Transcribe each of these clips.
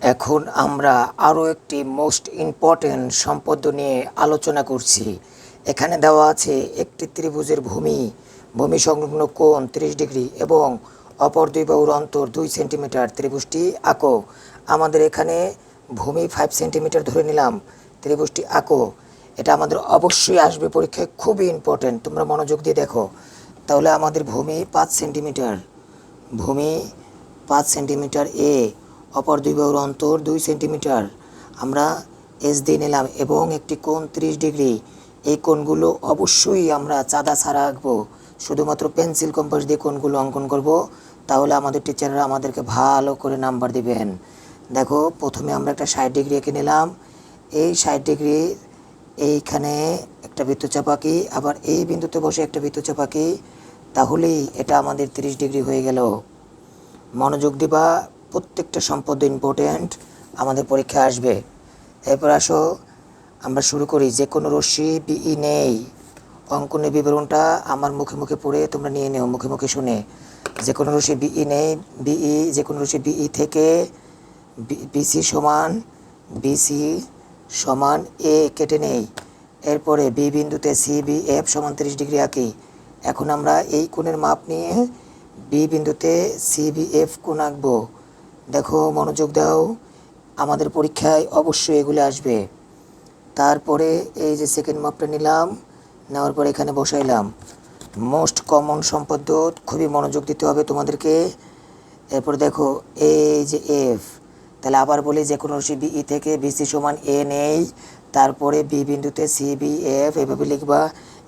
এখন আমরা আরও একটি মোস্ট ইম্পর্টেন্ট সম্পদ নিয়ে আলোচনা করছি। এখানে দেওয়া আছে একটি ত্রিভুজের ভূমি। ভূমি সংলগ্ন কোণ ত্রিশ ডিগ্রি এবং অপর দুই বাহুর অন্তর দুই সেন্টিমিটার। ত্রিভুজটি আঁকো। আমাদের এখানে ভূমি ফাইভ সেন্টিমিটার ধরে নিলাম। ত্রিভুজটি আঁকো। এটা আমাদের অবশ্যই আসবে পরীক্ষায়, খুবই ইম্পর্টেন্ট তোমরা মনোযোগ দিয়ে দেখো। তাহলে আমাদের ভূমি পাঁচ সেন্টিমিটার। ভূমি পাঁচ সেন্টিমিটার এ অপর দুই বাহুর অন্তর দুই সেন্টিমিটার। আমরা এস দিয়ে নিলাম এবং একটি কোণ ত্রিশ ডিগ্রি। এই কোণগুলো অবশ্যই আমরা চাঁদা ছাড়া আঁকবো। শুধুমাত্র পেন্সিল কম্পাস দিয়ে কোণগুলো অঙ্কন করব। তাহলে আমাদের টিচাররা আমাদেরকে ভালো করে নাম্বার দিবেন। দেখো, প্রথমে আমরা একটা ষাট ডিগ্রি এঁকে নিলাম। এই ষাট ডিগ্রি, এইখানে একটা বৃত্তচাপ আঁকি আবার এই বিন্দুতে বসে একটা বৃত্তচাপ আঁকি তাহলেই এটা আমাদের তিরিশ ডিগ্রি হয়ে গেল। মনোযোগ দিবা প্রত্যেকটা সম্পদ ইম্পর্ট্যান্ট আমাদের পরীক্ষা আসবে। এরপর আসো, আমরা শুরু করি, যে কোনো রশ্মি বিই নেই। অঙ্কনের বিবরণটা আমার মুখে মুখে পড়ে, তোমরা নিয়ে নিও, মুখে মুখে শুনে। যে কোনো রশ্মি বিই নেই বিই যে কোনো রশ্মি বিই থেকে বিসি সমান বিসি সমান এ কেটে নেই। এরপরে বি বিন্দুতে সি, বি, এফ সমান তিরিশ ডিগ্রি আঁকি। এখন আমরা এই কোণের মাপ নিয়ে বি বিন্দুতে সি, বি, এফ কোণ আঁকবো। দেখো, মনোযোগ দাও। আমাদের পরীক্ষায় অবশ্যই এগুলো আসবে। তারপরে এই যে সেকেন্ড মাপটা নিলাম, নেওয়ার পরে এখানে বসাইলাম। মোস্ট কমন সম্পদ খুবই মনোযোগ দিতে হবে তোমাদেরকে। এরপর দেখো, এই যে এফ তাহলে আবার বলি যে কোনো রশ্মি বিই থেকে বিসি সমান এ নেই। তারপরে বি বিন্দুতে সি বি এফ এভাবে লিখবা।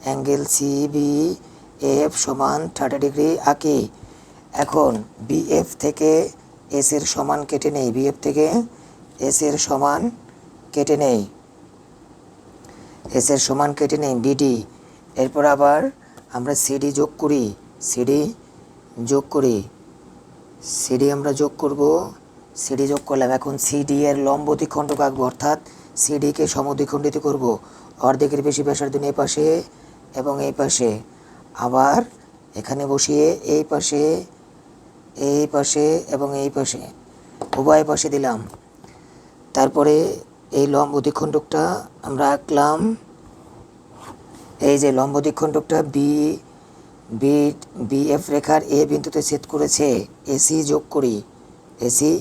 অ্যাঙ্গেল সি বি এফ সমান থার্টি ডিগ্রি আঁকি। এখন বিএফ থেকে এস এর সমান কেটে নেই বিএফ থেকে এস এর সমান কেটে নেই। এস এর সমান কেটে নেই বিডি এরপর আবার আমরা সিডি যোগ করি সিডি যোগ করি। সিডি আমরা যোগ করব সিডি যোগ করলাম। এখন সিডি এর লম্ব দ্বিখণ্ডক আঁকবো অর্থাৎ সিডিকে সমদ্বিখণ্ডিত করব। অর্ধেকের বেশি ব্যাসার্ধ এই পাশে এবং এই পাশে। আবার এখানে বসিয়ে এই পাশে এই পাশে এবং এই পাশে, উভয় পাশে দিলাম। তারপরে এই লম্ব দ্বিখণ্ডকটা আমরা আঁকলাম। এই যে লম্ব দ্বিখণ্ডকটা বি বি বিএফ রেখার এ বিন্দুতে ছেদ করেছে এসি যোগ করি। এসি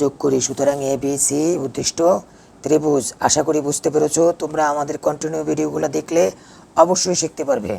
যোগ করি। সুতরাং এ বি সি উদ্দিষ্ট ত্রিভুজ। আশা করি বুঝতে পেরেছ, তোমরা আমাদের কন্টিনিউ ভিডিওগুলো দেখলে অবশ্যই শিখতে পারবে।